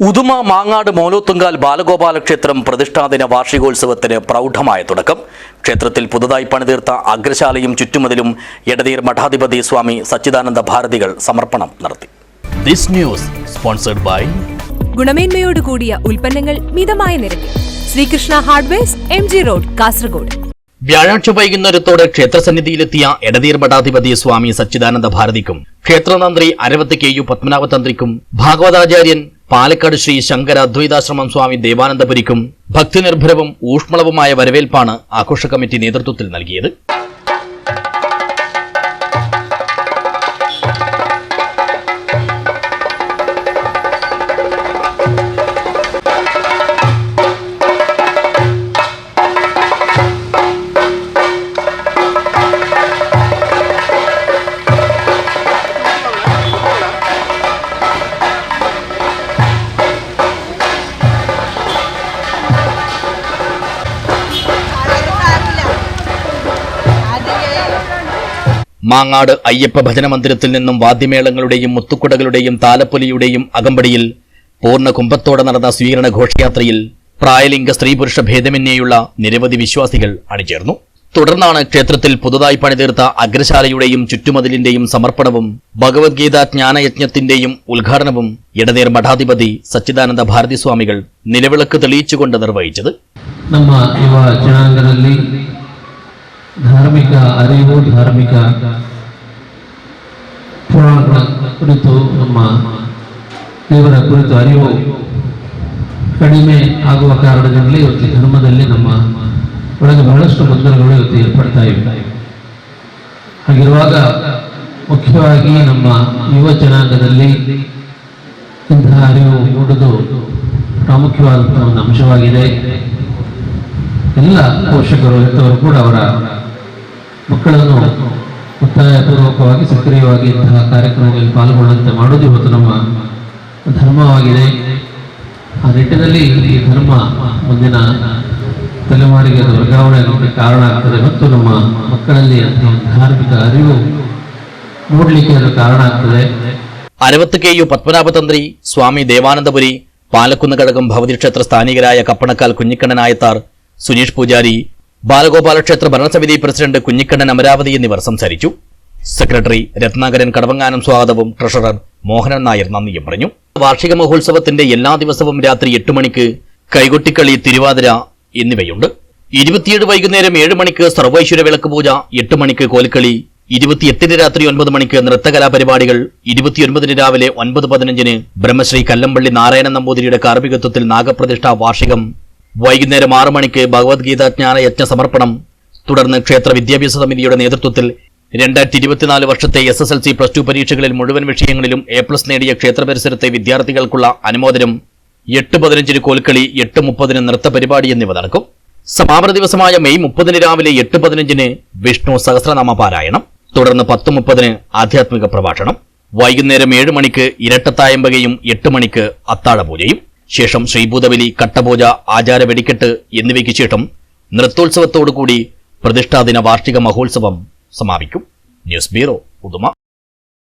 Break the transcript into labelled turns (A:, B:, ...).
A: ഉദുമ മാങ്ങാട് മോലോത്തുങ്കാൽ ബാലഗോപാല ക്ഷേത്രം പ്രതിഷ്ഠാദിന വാർഷികോത്സവത്തിന് പ്രൗഢമായ തുടക്കം. ക്ഷേത്രത്തിൽ പുതുതായി പണിതീർത്ത അഗ്രശാലയും ചുറ്റുമതിലും എടതീർ മഠാധിപതി സ്വാമി സച്ചിദാനന്ദ ഭാരതികൾ സമർപ്പണം നടത്തി. ദിസ് ന്യൂസ് സ്പോൺസർഡ് ബൈ
B: ഗുണമേന്മയോട് കൂടിയ ഉൽപ്പന്നങ്ങൾ മിതമായ നിരക്കിൽ. Sreekrishna hardwares M G road Kasaragod.
A: വ്യാഴാഴ്ച വൈകുന്നേരത്തോടെ ക്ഷേത്രസന്നിധിയിലെത്തിയ എടതീർ മഠാധിപതി സ്വാമി സച്ചിദാനന്ദ ഭാരതിക്കും ക്ഷേത്രതന്ത്രി അരവത്ത് കെ യു പത്മനാഭ തന്ത്രിക്കും ഭാഗവതാചാര്യൻ പാലക്കാട് ശ്രീ ശങ്കര അദ്വൈതാശ്രമം സ്വാമി ദേവാനന്ദപുരിക്കും ഭക്തിനിർഭരവും ഊഷ്മളവുമായ വരവേൽപ്പാണ് ആഘോഷ കമ്മിറ്റി നേതൃത്വത്തിൽ നൽകിയത് മാങ്ങാട് അയ്യപ്പ ഭജന മന്ദിരത്തിൽ നിന്നും വാദ്യമേളങ്ങളുടെയും മുത്തുക്കുടകളുടെയും താലപ്പൊലിയുടെയും അകമ്പടിയിൽ പൂർണ്ണ കുംഭത്തോടെ നടന്ന സ്വീകരണ ഘോഷയാത്രയിൽ പ്രായലിംഗ സ്ത്രീ പുരുഷ ഭേദമന്യേയുള്ള നിരവധി വിശ്വാസികൾ അണിചേർന്നു തുടർന്നാണ് ക്ഷേത്രത്തിൽ പുതുതായി പണിതീർത്ത അഗ്രശാലയുടെയും ചുറ്റുമതിലിന്റെയും സമർപ്പണവും ഭഗവത്ഗീത ജ്ഞാനയജ്ഞത്തിന്റെയും ഉദ്ഘാടനവും ഇടനീർ മഠാധിപതി സച്ചിദാനന്ദ ഭാരതി സ്വാമികൾ നിലവിളക്ക് തെളിയിച്ചുകൊണ്ട് നിർവഹിച്ചത്
C: ನಮ್ಮ ಯುವ ಜನಾಂಗದಲ್ಲಿ ಧಾರ್ಮಿಕ ಅರಿವು, ಧಾರ್ಮಿಕ ಪುರಾಣಗಳ ಕುರಿತು ನಮ್ಮ ದೇವರ ಕುರಿತು ಅರಿವು ಕಡಿಮೆ ಆಗುವ ಕಾರಣದಿಂದಲೇ ಇವತ್ತು ಧರ್ಮದಲ್ಲಿ ನಮ್ಮ ಒಳಗೆ ಬಹಳಷ್ಟು ಗೊಂದಲಗಳು ಇವತ್ತು ಏರ್ಪಡ್ತಾ ಇವೆ. ಹಾಗಿರುವಾಗ ಮುಖ್ಯವಾಗಿ ನಮ್ಮ ಯುವ ಜನಾಂಗದಲ್ಲಿ ಇಂತಹ ಅರಿವು ಮೂಡುವುದು ಪ್ರಾಮುಖ್ಯವಾದಂತಹ ಒಂದು ಅಂಶವಾಗಿದೆ. ಎಲ್ಲ ಪೋಷಕರು, ಹೆತ್ತವರು ಕೂಡ ಅವರ ಮಕ್ಕಳನ್ನು ಒತ್ತಾಯಪೂರ್ವಕವಾಗಿ ಸಕ್ರಿಯವಾಗಿ ಇಂತಹ ಕಾರ್ಯಕ್ರಮಗಳಲ್ಲಿ ಪಾಲ್ಗೊಳ್ಳುವಂತೆ ಮಾಡುವುದು ಇವತ್ತು ನಮ್ಮ ಧರ್ಮವಾಗಿದೆ ಆ ನಿಟ್ಟಿನಲ್ಲಿ ಈ ಧರ್ಮ ಮುಂದಿನ ತಲೆಮಾರಿಗೆ ಅದು ವರ್ಗಾವಣೆ ಆಗಲಿಕ್ಕೆ ಕಾರಣ ಆಗ್ತದೆ ಮತ್ತು ನಮ್ಮ ಮಕ್ಕಳಲ್ಲಿ ಅಂತಹ ಒಂದು ಧಾರ್ಮಿಕ ಅರಿವು ಮೂಡಲಿಕ್ಕೆ ಅದು ಕಾರಣ ಆಗ್ತದೆ
A: അരവത്ത് കെ യു പത്മനാഭതന്ത്രി സ്വാമി ദേവാനന്ദപുരി പാലക്കുന്ന് ഘടകം ഭവതിക്ഷേത്ര സ്ഥാനികരായ കപ്പണക്കാൽ കുഞ്ഞിക്കണ്ണൻ നായത്താർ സുനീഷ് പൂജാരി ബാലഗോപാല ക്ഷേത്ര ഭരണസമിതി പ്രസിഡന്റ് കുഞ്ഞിക്കണ്ണൻ അമരാവതി എന്നിവർ സംസാരിച്ചു. സെക്രട്ടറി രത്നാകരൻ കടവങ്ങാനം സ്വാഗതവും ട്രഷറർ മോഹനൻ നായർ നന്ദിയും പറഞ്ഞു. വാർഷിക മഹോത്സവത്തിന്റെ എല്ലാ ദിവസവും രാത്രി എട്ട് മണിക്ക് കൈകൊട്ടിക്കളി തിരുവാതിര എന്നിവയുണ്ട്. ഇരുപത്തിയേഴ് വൈകുന്നേരം ഏഴ് മണിക്ക് സർവൈശ്വര വിളക്ക് പൂജ എട്ട് മണിക്ക് കോൽക്കളി ഇരുപത്തിയെട്ടിന് രാത്രി ഒൻപത് മണിക്ക് നൃത്തകലാ പരിപാടികൾ ഇരുപത്തിയൊൻപതിന് രാവിലെ ഒൻപത് പതിനഞ്ചിന് ബ്രഹ്മശ്രീ കല്ലമ്പള്ളി നാരായണ നമ്പൂതിരിയുടെ കാർമ്മികത്വത്തിൽ നാഗപ്രതിഷ്ഠ വാർഷികം വൈകുന്നേരം ആറു മണിക്ക് ഭഗവത്ഗീത ജ്ഞാന യജ്ഞ സമർപ്പണം. തുടർന്ന് ക്ഷേത്ര വിദ്യാഭ്യാസ സമിതിയുടെ നേതൃത്വത്തിൽ രണ്ടായിരത്തി ഇരുപത്തിനാല് വർഷത്തെ S S L C plus two പരീക്ഷകളിൽ മുഴുവൻ വിഷയങ്ങളിലും എ പ്ലസ് നേടിയ ക്ഷേത്ര പരിസരത്തെ വിദ്യാർത്ഥികൾക്കുള്ള അനുമോദനം. എട്ട് പതിനഞ്ചിന് കോൽക്കളി എട്ട് മുപ്പതിന് നൃത്ത പരിപാടി എന്നിവ നടക്കും. സമാപന ദിവസമായ മെയ് മുപ്പതിന് രാവിലെ എട്ട് പതിനഞ്ചിന് വിഷ്ണു സഹസ്രനാമ പാരായണം. തുടർന്ന് പത്ത് മുപ്പതിന് ആധ്യാത്മിക പ്രഭാഷണം. വൈകുന്നേരം ഏഴ് മണിക്ക് ഇരട്ടത്തായമ്പകയും എട്ട് മണിക്ക് അത്താഴ പൂജയും ശേഷം ശ്രീഭൂതബലി കട്ടപൂജ ആചാര വെടിക്കെട്ട് എന്നിവയ്ക്ക് ശേഷം നൃത്തോത്സവത്തോടുകൂടി പ്രതിഷ്ഠാദിന വാർഷിക മഹോത്സവം സമാപിക്കും. News bureau Uduma.